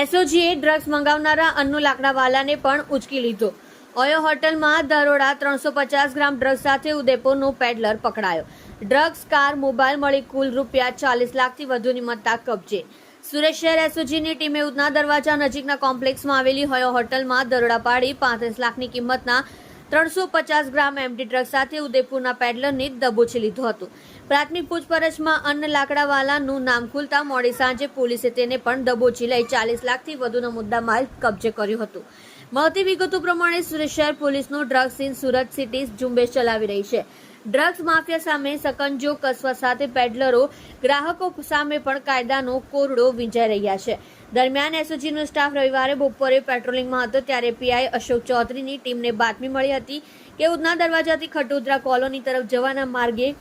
એસઓજીએ drugs મંગાવનારા Annu લાકડાવાલાને પણ ઉચકી લીધો. ઓયો હોટલમાં દરોડા ત્રણસો પચાસ ગ્રામ ડ્રગ્સ સાથે ઉદયપુરનો પેડલર પકડાયો. ડ્રગ્સ કાર, મોબાઈલ મળી કુલ રૂપિયા ચાલીસ લાખથી વધુની મત્તા કબજે. સુરત શહેર એસઓજીની ટીમે ઉધના દરવાજા નજીકના કોમ્પ્લેક્સમાં આવેલી હોયો હોટલમાં દરોડા પાડી પાંત્રીસ લાખની કિંમતના ત્રણસો પચાસ ગ્રામ એમડી ડ્રગ્સ સાથે ઉદયપુરના પેડલરને દબોચી લીધો હતું. પ્રાથમિક પૂછપરછમાં અન્ન લાકડાવાલાનું નામ ખુલતા મોડી સાંજે પોલીસે તેને પણ દબોચી લઈ ચાલીસ લાખથી વધુનો મુદ્દામાલ કબજે કર્યો હતો. મળતી વિગતો પ્રમાણે સુરત શહેર પોલીસનો ડ્રગ્સ ઇન સુરત સિટી ઝુંબેશ ચલાવી રહી છે. ડ્રગ્સ માફિયા સામે સકંજો કસવા સાથે પેડલરો, ગ્રાહકો સામે પણ કાયદાનો કોરડો વીંજાઈ રહ્યા છે. દરમિયાન એસઓજીનો સ્ટાફ રવિવારે બપોરે પેટ્રોલિંગમાં હતો ત્યારે પીઆઈ અશોક ચૌધરીની ટીમને બાતમી મળી હતી કે ઉધના દરવાજાથી ખટોદરા કોલોની તરફ જવાના માર્ગે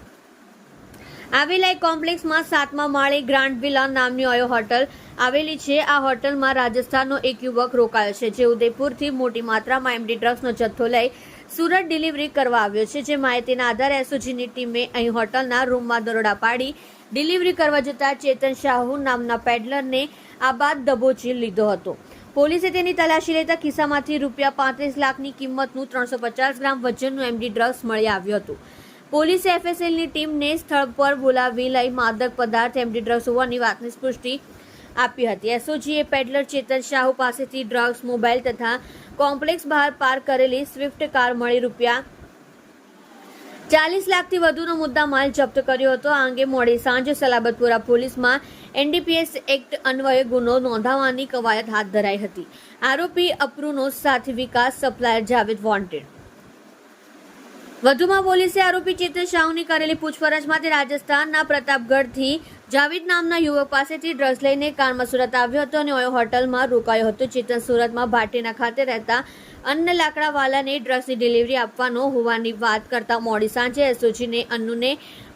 આવેલા એક કોમ્પ્લેક્સમાં સાતમા માળે ગ્રાન્ડ વિલા નામની ઓયો હોટલ આવેલી છે. આ હોટલમાં રાજસ્થાનનો એક યુવક રોકાયો છે, જે ઉદયપુરથી મોટી માત્રામાં એમડી ડ્રગ્સનો જથ્થો લઈ સુરત ડિલિવરી કરવા આવ્યો છે. જે માહિતીના આધારે એસઓજીની ટીમે અહીં હોટલના રૂમમાં દરોડા પાડી ડિલિવરી કરવા જતા ચેતન શાહુ નામના પેડલરને આ બાદ દબોચી લીધો હતો. પોલીસે તેની તલાશી લેતા ખિસ્સામાંથી રૂપિયા પાંત્રીસ લાખની કિંમતનું ત્રણસો પચાસ ગ્રામ વજનનું એમડી ડ્રગ્સ મળી આવ્યું હતું. પોલીસે એફએસએલની ટીમને સ્થળ પર બોલાવી લઈ માદક પદાર્થ, એમડી ડ્રગ્સ હોવાની વાતની પુષ્ટિ આપી હતી. એસઓજીએ પેડલર ચેતન શાહુ પાસેથી ડ્રગ્સ, મોબાઈલ તથા કોમ્પ્લેક્સ બહાર પાર્ક કરેલી સ્વિફ્ટ કાર મળી રૂપિયા ચાલીસ લાખથી વધુનો મુદ્દામાલ જપ્ત કર્યો હતો. આ અંગે મોડી સાંજે સલાબતપુરા પોલીસમાં એનડીપીએસ એક્ટ અન્વયે ગુનો નોંધાવવાની કવાયત હાથ ધરાઈ હતી. આરોપી અપરૂનો સાથી વિકાસ સપ્લાયર જાવેદ વોન્ટેડ. વધુમાં પોલીસે આરોપી ચેતન શાહુની કરેલી પૂછપરછ માટે રાજસ્થાનના પ્રતાપગઢથી જાવેદ નામના યુવક પાસેથી ડ્રગ્સ લઈને કારમાં સુરત આવ્યો હતો અને હોટલમાં રોકાયો હતો. ચેતન સુરતમાં ભાટીના ખાતે રહેતા અન્ન લાકડાવાલાને ડ્રગ્સની ડિલિવરી આપવાનો હોવાની વાત કરતા મોડી સાંજે એસઓજીને અન્નુને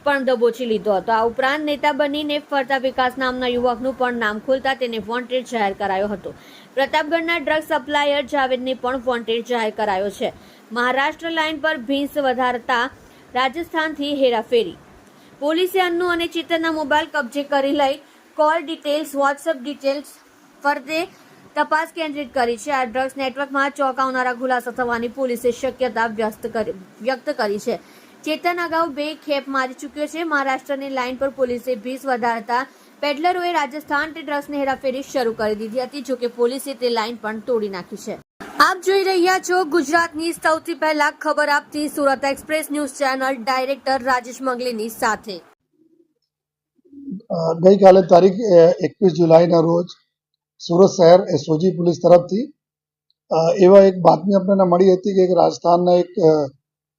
પણ દબોચી લીધો હતો. આ ઉપરાંત નેતા બનીને ફરતા વિકાસ નામના યુવકનું પણ નામ ખોલતા તેને વોન્ટેડ જાહેર કરાયો હતો. પ્રતાપગઢના ડ્રગ સપ્લાયર જાવેદને પણ વોન્ટેડ જાહેર કરાયો છે. મહારાષ્ટ્ર લાઇન પર ભીંસ વધારતા રાજસ્થાનથી હેરાફેરી. પોલીસે અન્નુ અને ચેતનના મોબાઈલ કબજે કરી લઈ કોલ ડિટેલ્સ વોટ્સઅપ ડિટેલ્સ ફરતે તપાસ કેન્દ્રિત કરી છે. આ ડ્રગ્સ નેટવર્કમાં ચોંકાવનારા ખુલાસા થવાની પોલીસે શક્યતા વ્યક્ત કરી છે. ચેતન અગાઉ બે ખેપ મારી ચૂક્યો છે. મહારાષ્ટ્રની લાઇન પર પોલીસે ભીસ વધારતા પેડલરોએ રાજસ્થાન ડ્રગ્સની હેરાફેરી શરૂ કરી દીધી હતી, જોકે પોલીસે તે લાઇન પણ તોડી નાખી છે. આપ જોઈ રહ્યા છો ગુજરાતની સૌથી પહેલા ખબર આપતી Surat express news channel director Rajesh મંગલીની સાથે. ગઈકાલે તારીખ એકવીસ જુલાઈના રોજ સુરત શહેર એસઓજી પોલીસ તરફથી એવા એક બાતમી આપણને મળી હતી કે રાજસ્થાનના એક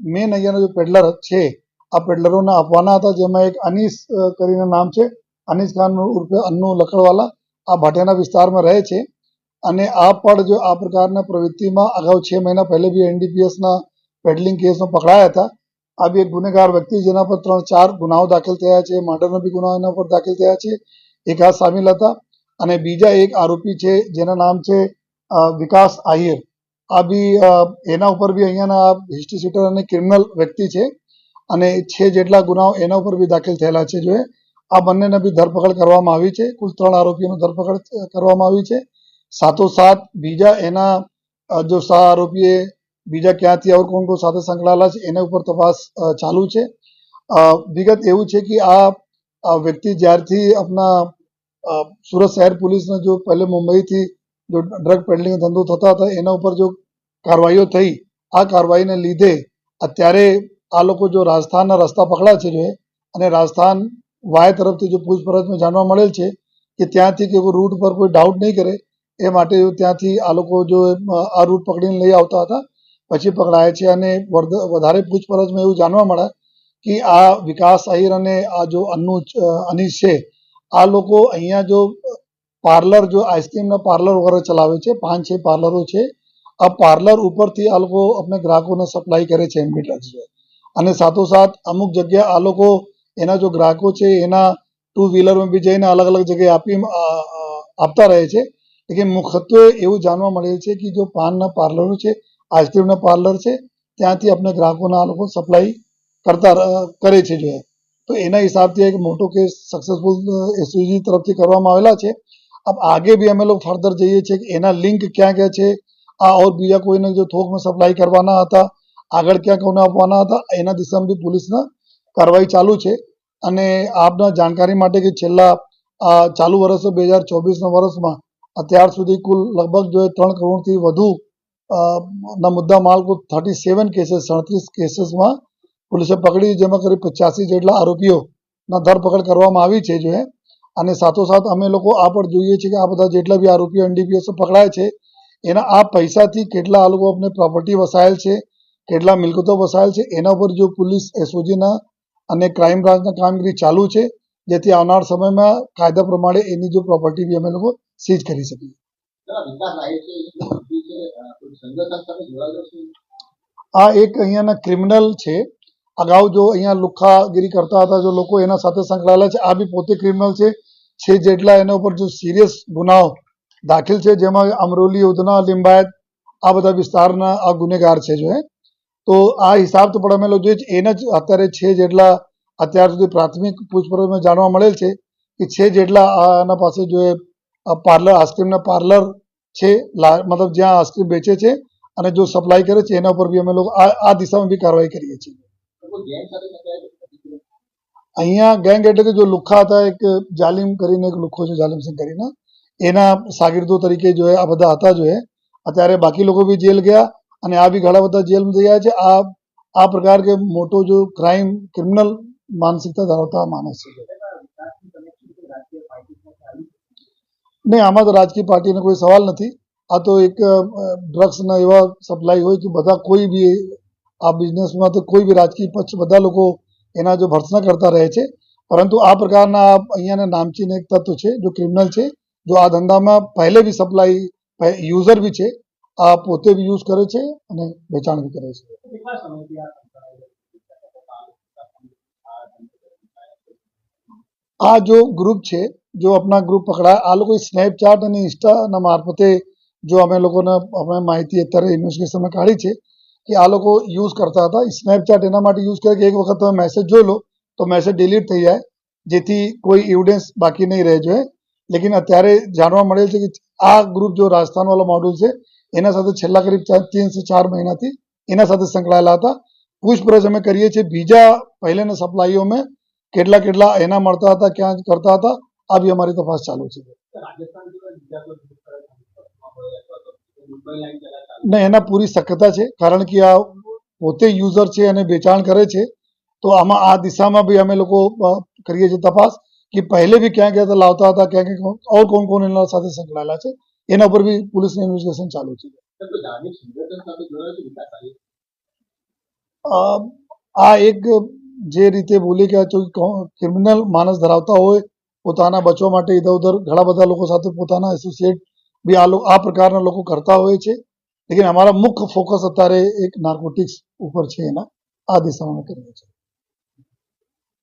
મેન અહીંયાના જે પેડલર છે, આ પેડલરોને આપવાના હતા, જેમાં એક અનીસ કરીને નામ છે, અનીસ ખાન ઉર્ફે અન્નુ લખડવાલા, આ ભાટિયાના વિસ્તારમાં રહે છે. અને આ પણ જો આ પ્રકારના પ્રવૃત્તિમાં અગાઉ છ મહિના પહેલે બી એનડીપીએસના પેડલિંગ કેસમાં પકડાયા હતા. આ બી એક ગુનેગાર વ્યક્તિ, જેના પર ત્રણ ચાર ગુનાઓ દાખલ થયા છે, મર્ડરના બી ગુનાઓ એના પર દાખલ થયા છે. એક આ સામેલ હતા. અને બીજા એક આરોપી છે, જેના નામ છે વિકાસ આહિર. આ બી એના ઉપર બી અહીંયાના હિસ્ટ્રી શીટર અને ક્રિમિનલ વ્યક્તિ છે અને છે જેટલા ગુનાઓ એના ઉપર બી દાખલ થયેલા છે જોઈએ આ બંનેને બી ધરપકડ કરવામાં આવી છે. કુલ ત્રણ આરોપીઓની ધરપકડ કરવામાં આવી છે. સાથોસાથ બીજા એના જો સહ આરોપીએ બીજા ક્યાંથી આવું કોણ કોણ સાથે સંકળાયેલા છે એના ઉપર તપાસ ચાલુ છે. વિગત એવું છે કે આ આ વ્યક્તિ જ્યારથી આપણા સુરત શહેર પોલીસને જો પહેલે મુંબઈથી જો ડ્રગ પેડલિંગ ધંધો થતા હતા એના ઉપર જો કાર્યવાહીઓ થઈ. આ કાર્યવાહીને લીધે અત્યારે આ લોકો જો રાજસ્થાનના રસ્તા પકડા છે જો અને રાજસ્થાન વાય તરફથી જો પૂછપરછમાં જાણવા મળેલ છે કે ત્યાંથી કે રૂટ પર કોઈ ડાઉટ નહીં કરે, એ માટે ત્યાંથી આ લોકો જો આ રૂટ પકડીને લઈ આવતા હતા, પછી પકડાયા છે અને વધારે પૂછપરછમાં એવું જાણવા મળે કે આ વિકાસ આહિર અને આ જો અન્નુ અનીશ છે, આ લોકો અહીંયા જો પાર્લર, જો આઈસ્ક્રીમના પાર્લર વગેરે ચલાવે છે, પાંચ, છ પાર્લરો છે આ પાર્લર ઉપરથી આ લોકો આપણે ગ્રાહકોને સપ્લાય કરે છે એમની ડ્રગ્સ અને સાથોસાથ અમુક જગ્યા આ લોકો એના જો ગ્રાહકો છે એના ટુ વ્હીલરમાં બી જઈને અલગ અલગ જગ્યાએ આપી આપતા રહે છે. લેકિન મુખ્યત્વે એવું જાણવા મળે છે કે જો પાનના પાર્લરો છે આઈસ્ક્રીમના પાર્લર છે, ત્યાંથી આપણે ગ્રાહકોના આ લોકો સપ્લાય કરતા કરે છે જોઈએ તો એના હિસાબથી એક મોટો કેસ સક્સેસફુલ એસયુજી તરફથી કરવામાં આવેલા છે. આપ આગે બી અમે લોકો ફર્ધર જઈએ છીએ કે એના લિંક ક્યાં ક્યાં છે આ ઓર બીજા કોઈને જો થોકમાં સપ્લાય કરવાના હતા, આગળ ક્યાં કોને આપવાના હતા, એના દિશામાં બી પોલીસના કાર્યવાહી ચાલુ છે. અને આપના જાણકારી માટે કે છેલ્લા ચાલુ વર્ષ બે હજાર ચોવીસના વર્ષમાં અત્યાર સુધી કુલ લગભગ જો ત્રણ કરોડથી વધુ ના મુદ્દા માલ કુલ થર્ટી સેવન કેસીસ, સડત્રીસ કેસીસમાં પોલીસે પકડી, જેમાં કરી પચાસી જેટલા આરોપીઓના ધરપકડ કરવામાં આવી છે જો અને સાથોસાથ અમે લોકો આ પણ જોઈએ છીએ કે આ બધા જેટલા બી આરોપીઓ એનડીપીએસ પકડાય છે એના આ પૈસાથી કેટલા આ લોકો આપણે પ્રોપર્ટી વસાયેલ છે કેટલા મિલકતો વસાયેલ છે એના ઉપર જો પોલીસ એસઓજીના અને ક્રાઇમ બ્રાન્ચના કામગીરી ચાલુ છે જેથી આવનાર સમયમાં કાયદા પ્રમાણે એની જો પ્રોપર્ટી બી અમે લોકો સીઝ કરી શકીએ. આ એક અહીંયાના ક્રિમિનલ છે. અગાઉ જો અહીંયા લુખાગીરી કરતા હતા જો લોકો એના સાથે સંકળાયેલા છે આ બી પોતે ક્રિમિનલ છે. છે જેટલા એના ઉપર જો સિરિયસ ગુનાઓ દાખલ છે, જેમાં અમરોલી, ઉધના, લિંબાયત, આ બધા વિસ્તારના આ ગુનેગાર છે જો તો આ હિસાબથી પણ અમે લોકો જોઈએ એને જ અત્યારે છે જેટલા અત્યાર સુધી પ્રાથમિક પૂછપરછમાં જાણવા મળેલ છે કે છે જેટલા આના પાસે જો પાર્લર આઈસ્ક્રીમના પાર્લર છે મતલબ જ્યાં આઈસ્ક્રીમ વેચે છે અને જો સપ્લાય કરે છે, એના ઉપર બી અમે લોકો આ દિશામાં બી કાર્યવાહી કરીએ છીએ તો? અહીંયા ગેંગ એટલે કે જો લુખ્ખા હતા, એક જાલિમ કરીને એક લુખ્ખો છે જાલિમસિંહ કરીને એના શાગીર્દો તરીકે જો આ બધા હતા જો અત્યારે બાકી લોકો બી જેલ ગયા અને આ બી ઘણા બધા જેલમાં જઈ ગયા છે. આ આ પ્રકાર કે મોટો જો ક્રાઇમ ક્રિમિનલ માનસિકતા ધરાવતા માણસ છે. નહીં, આમાં તો રાજકીય પાર્ટીનો કોઈ સવાલ નથી. આ તો એક ડ્રગ્સના એવા સપ્લાય હોય કે બધા કોઈ બી આ બિઝનેસમાં તો કોઈ બી રાજકીય પક્ષ બધા લોકો એના જો ભર્સના કરતા રહે છે. પરંતુ આ પ્રકારના અહીંયાના નામચીન એક તત્વ છે, જો ક્રિમિનલ છે જો આ ધંધામાં પહેલે બી સપ્લાય યુઝર બી છે આ પોતે બી યુઝ કરે છે અને વેચાણ બી કરે છે કેટલા સમયથી આ સંકળાયેલો છે? આ જો ગ્રુપ છે જો આપણા ગ્રુપ પકડાય આ લોકો સ્નેપચેટ અને ઇન્સ્ટાના મારફતે જો અમે લોકોને અમે માહિતી અત્યારે ઇન્વેસ્ટિગેશનમાં કાઢી છે કે આ લોકો યુઝ કરતા હતા સ્નેપચેટ એના માટે યુઝ કરે કે એક વખત તમે મેસેજ જોઈ લો તો મેસેજ ડિલીટ થઈ જાય જેથી કોઈ એવિડન્સ બાકી નહીં રહે જોઈએ લેકિન અત્યારે જાણવા મળેલ છે કે આ ગ્રુપ જો રાજસ્થાનવાળો મોડ્યુલ છે એના સાથે છેલ્લા કરીબ ચાર ત્રણથી ચાર મહિનાથી એના સાથે સંકળાયેલા હતા પૂછપરછ અમે કરીએ છીએ બીજા પહેલેના સપ્લાઈઓમાં કેટલા કેટલા એના મળતા હતા ક્યાં કરતા હતા આ બી અમારી તપાસ ચાલુ છે રાજસ્થાન સિવાય બીજા કોઈ ગ્રુપ કરે છે? મુંબઈ અથવા તો મુંબઈ લાઈન ચલાવતા ને એના પૂરી શક્યતા છે કારણ કે આ પોતે યુઝર છે અને વેચાણ કરે છે તો આમાં આ દિશામાં બી અમે લોકો અ, કરીએ છીએ તપાસ કે પહેલે બી ક્યાં ક્યાં લાવતા હતા ક્યાં ક્યાં ઓર કોણ કોણ એના સાથે સંકળાયેલા છે એના ઉપર બી પોલીસનું ઇન્વેસ્ટિગેશન ચાલુ છે તો કોઈ ધાર્મિક સંગઠન સાથે જોડાયેલો છે વિકાસ લાગે છે? અ, આ એક જે રીતે બોલી કે ક્રિમિનલ માણસ ધરાવતા હોય પોતાના બચવા માટે ઇધર ઉધર ઘણા બધા લોકો સાથે પોતાના એસોસિએટ બી આ લોકો આ પ્રકારના લોકો કરતા હોય છે લેકિન અમારા મુખ્ય ફોકસ અત્યારે એક નાર્કોટિક્સ ઉપર છે એના આ દિશામાં અમે કરીએ છીએ